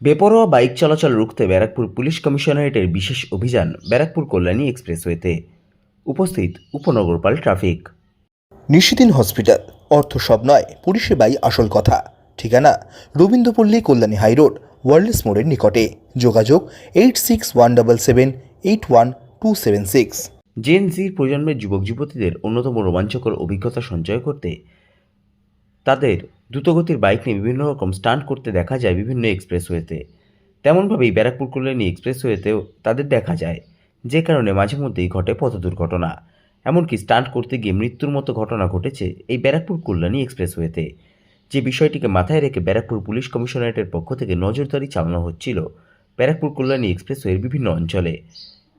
বেপরোয়া বাইক চলাচল রুখতে ব্যারাকপুর পুলিশ কমিশনারেটের বিশেষ অভিযান ব্যারাকপুর কল্যাণী এক্সপ্রেসওয়েতে। উপস্থিত উপনগরপাল ট্রাফিক। নিশিদিন হসপিটাল অর্থ সব নয় পরিষেবাই আসল কথা। ঠিকানা রবীন্দ্রপল্লী কল্যাণী হাইরোড ওয়ার্ল্ডস মোড়ের নিকটে। যোগাযোগ eight six one double seven eight one two seven six. Gen জির প্রজন্মের যুবক যুবতীদের অন্যতম রোমাঞ্চকর অভিজ্ঞতা সঞ্চয় করতে তাদের দ্রুতগতির বাইক নিয়ে বিভিন্ন রকম স্টান্ট করতে দেখা যায় বিভিন্ন এক্সপ্রেসওয়েতে। তেমনভাবেই ব্যারাকপুর কল্যাণী এক্সপ্রেসওয়েতেও তাদের দেখা যায়, যে কারণে মাঝে মধ্যেই ঘটে পথ দুর্ঘটনা। এমনকি স্টান্ট করতে গিয়ে মৃত্যুর মতো ঘটনা ঘটেছে এই ব্যারাকপুর কল্যাণী এক্সপ্রেসওয়েতে। যে বিষয়টিকে মাথায় রেখে ব্যারাকপুর পুলিশ কমিশনারেটের পক্ষ থেকে নজরদারি চালানো হচ্ছিল ব্যারাকপুর কল্যাণী এক্সপ্রেসওয়ের বিভিন্ন অঞ্চলে।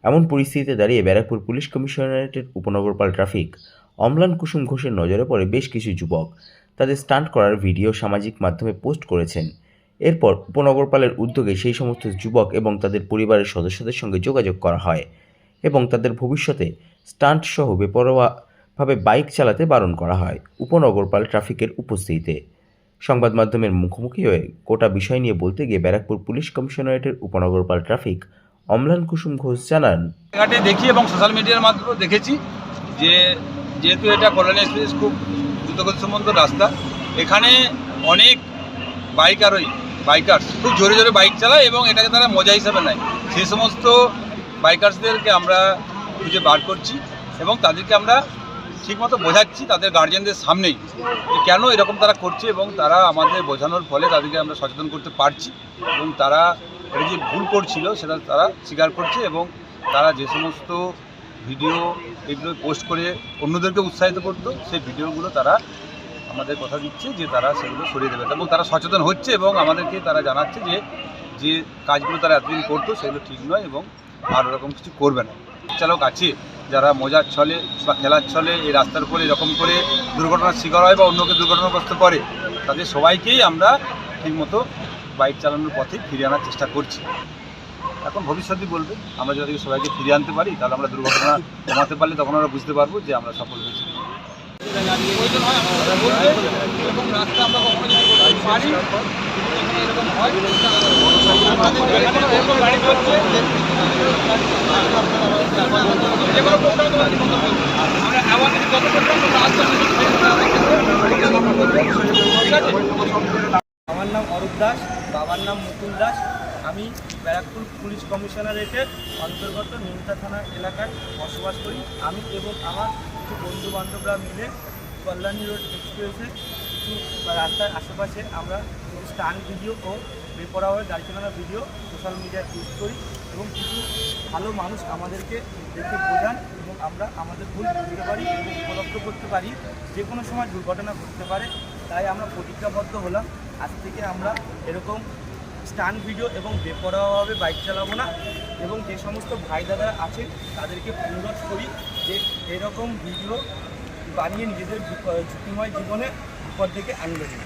এমন পরিস্থিতিতে দাঁড়িয়ে ব্যারাকপুর পুলিশ কমিশনারেটের উপনগরপাল ট্রাফিক অম্লান কুসুম ঘোষের নজরে পড়ে বেশ কিছু যুবক। তাদের স্টান্ট করার ভিডিও সামাজিক মাধ্যমে পোস্ট করেছেন। এরপর উপনগরপালের উদ্যোগে সেই সমস্ত যুবক এবং তাদের পরিবারের সদস্যদের সঙ্গে যোগাযোগ করা হয় এবং তাদের ভবিষ্যতে স্টান্ট সহ বেপরোয়াভাবে বাইক চালাতে বারণ করা হয় উপনগরপাল ট্রাফিকের উপস্থিতিতে। সংবাদ মাধ্যমের মুখোমুখি হয়ে গোটা বিষয় নিয়ে বলতে গিয়ে ব্যারাকপুর পুলিশ কমিশনারেটের উপনগরপাল ট্রাফিক অম্লান কুসুম ঘোষ জানান। দেখি এবং সোশ্যাল মিডিয়ার মাধ্যমেও দেখেছি যে যেহেতু এটা কল্যাণী এক্সপ্রেস খুব সম্বন্ধ রাস্তা। এখানে অনেক বাইকারই বাইকার্স খুব জোরে জোরে বাইক চালায় এবং এটাকে তারা মজা হিসাবে নেয়। সে সমস্ত বাইকার্সদেরকে আমরা খুঁজে বার করছি এবং তাদেরকে আমরা ঠিকমতো বোঝাচ্ছি তাদের গার্জেনদের সামনেই যে কেন এরকম তারা করছে এবং তারা আমাদের বোঝানোর ফলে তাদেরকে আমরা সচেতন করতে পারছি এবং তারা এটা যে ভুল করছিল সেটা তারা স্বীকার করছে এবং তারা যে সমস্ত ভিডিও এগুলো পোস্ট করে অন্যদেরকে উৎসাহিত করতো, সেই ভিডিওগুলো তারা আমাদের কথা দিচ্ছে যে তারা সেগুলো সরিয়ে দেবে। এবং তারা সচেতন হচ্ছে এবং আমাদেরকে তারা জানাচ্ছে যে যে কাজগুলো তারা এতদিন করতো সেগুলো ঠিক নয় এবং আর ওরকম কিছু করবে না। চালক আছে যারা মজার ছলে বা খেলার ছলে এই রাস্তার উপরে এরকম করে দুর্ঘটনার শিকার হয় বা অন্যকে দুর্ঘটনাগ্রস্ত করে, তাদের সবাইকেই আমরা ঠিকমতো বাইক চালানোর পথে ফিরিয়ে আনার চেষ্টা করছি। এখন ভবিষ্যৎই বলবে। আমরা যদি সবাইকে ফিরিয়ে আনতে পারি, তাহলে আমরা দুর্ঘটনা কমাতে পারলে তখন আমরা বুঝতে পারব যে আমরা সফল হয়েছি। আমার পুলিশ কমিশনারেটের অন্তর্গত নিমতা থানা এলাকায় বসবাস করি। আমি এবং আমার কিছু বন্ধু বান্ধবরা মিলে কল্যাণী রোড এক্সপ্রেসে কিছু রাস্তার আশেপাশে আমরা স্টান ভিডিও ও বেপরাওয়ার গাড়ি চালানোর ভিডিও সোশ্যাল মিডিয়ায় পোস্ট করি এবং কিছু ভালো মানুষ আমাদেরকে দেখে বোঝান এবং আমরা আমাদের ভুল বুঝতে পারি এবং উপলব্ধ করতে পারি। যে কোনো সময় দুর্ঘটনা ঘটতে পারে, তাই আমরা প্রতিজ্ঞাবদ্ধ হলাম। আজ থেকে আমরা এরকম স্টান ভিডিও এবং বেপরোয়াভাবে বাইক চালাবো না এবং যে সমস্ত ভাই দাদা আছে তাদেরকে অনুরোধ করি যে এরকম ভিডিও বানিয়ে নিজেদের ঝুঁকিময় জীবনে বিপদ থেকে আনবেন না।